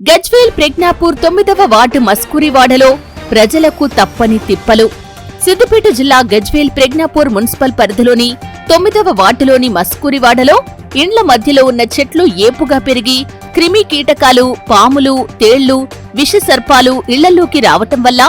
గజ్వేల్ ప్రజ్ఞాపూర్ తొమ్మిదవ వార్డు మస్కూరివాడలో ప్రజలకు తప్పని తిప్పలు. సిద్దిపేట జిల్లా గజ్వేల్ ప్రజ్ఞాపూర్ మున్సిపల్ పరిధిలోని తొమ్మిదవ వార్డులోని మస్కూరివాడలో ఇండ్ల మధ్యలో ఉన్న చెట్లు ఏపుగా పెరిగి క్రిమి కీటకాలు పాములు తేళ్ళు విషసర్పాలు ఇళ్ళలోకి రావటం వల్ల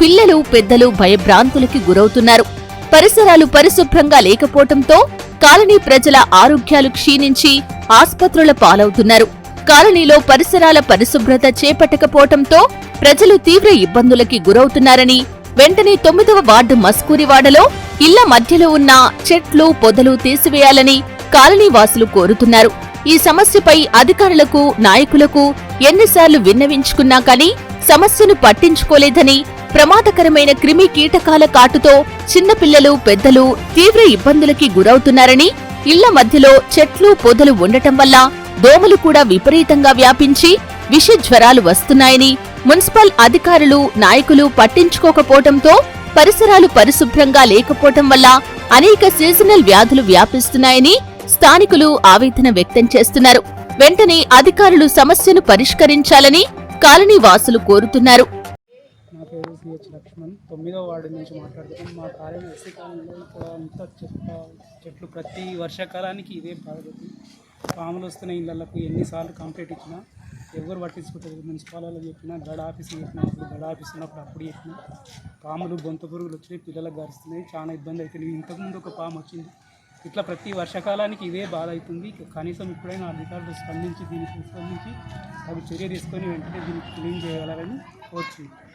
పిల్లలు పెద్దలు భయభ్రాంతులకి గురవుతున్నారు. పరిసరాలు పరిశుభ్రంగా లేకపోవటంతో కాలనీ ప్రజల ఆరోగ్యాలు క్షీణించి ఆస్పత్రుల పాలవుతున్నారు. కాలనీలో పరిసరాల పరిశుభ్రత చేపట్టకపోవటంతో ప్రజలు తీవ్ర ఇబ్బందులకి గురవుతున్నారని వెంటనే తొమ్మిదవ వార్డు మస్కూరివాడలో ఇళ్ళ మధ్యలో ఉన్న చెట్లు పొదలు తీసివేయాలని కాలనీ వాసులు కోరుతున్నారు. ఈ సమస్యపై అధికారులకు నాయకులకు ఎన్నిసార్లు విన్నవించుకున్నా కానీ సమస్యను పట్టించుకోలేదని ప్రమాదకరమైన క్రిమి కీటకాల కాటుతో చిన్నపిల్లలు పెద్దలు తీవ్ర ఇబ్బందులకి గురవుతున్నారని ఇళ్ళ మధ్యలో చెట్లు పొదలు ఉండటం వల్ల దోమలు కూడా విపరీతంగా వ్యాపించి విష జ్వరాలు వస్తున్నాయని మున్సిపల్ అధికారులు నాయకులు పట్టించుకోకపోవటంతో పరిసరాలు పరిశుభ్రంగా లేకపోవటం వల్ల అనేక సీజనల్ వ్యాధులు వ్యాపిస్తున్నాయని స్థానికులు ఆవేదన వ్యక్తం చేస్తున్నారు. వెంటనే అధికారులు సమస్యను పరిష్కరించాలని కాలనీ వాసులు కోరుతున్నారు. నా పేరు సిహెచ్ లక్ష్మణ్. తొమ్మిదో వార్డు నుంచి మాట్లాడుతున్నాం మా కాలేజీ ఎస్సీ ఇక్కడ అంతా చెత్త చెట్లు ప్రతి వర్షాకాలానికి ఇదే బాధపడుతుంది. పాములు వస్తున్న ఇళ్ళకు ఎన్నిసార్లు కంప్లైంట్ ఇచ్చినా ఎవరు పట్టించుకుంటారు మున్సిపల్ వాళ్ళకి చెప్పినా గడ ఆఫీస్ చెప్పినా ఇప్పుడు గడ ఆఫీస్ ఉన్నప్పుడు అప్పుడు చెప్పినా పాములు బొంత పురుగులు వచ్చినాయి పిల్లలకు గరుస్తున్నాయి. చాలా ఇబ్బంది అవుతుంది ఇంతకుముందు ఒక పాము వచ్చింది. ఇట్లా ప్రతి వర్షాకాలానికి ఇదే బాధ అవుతుంది. కనీసం ఇప్పుడైనా అధికారులు స్పందించి దీనికి స్పందించి అవి చర్య తీసుకొని వెంటనే దీనికి క్లీన్ చేయగలరని కోరుచున్నాను.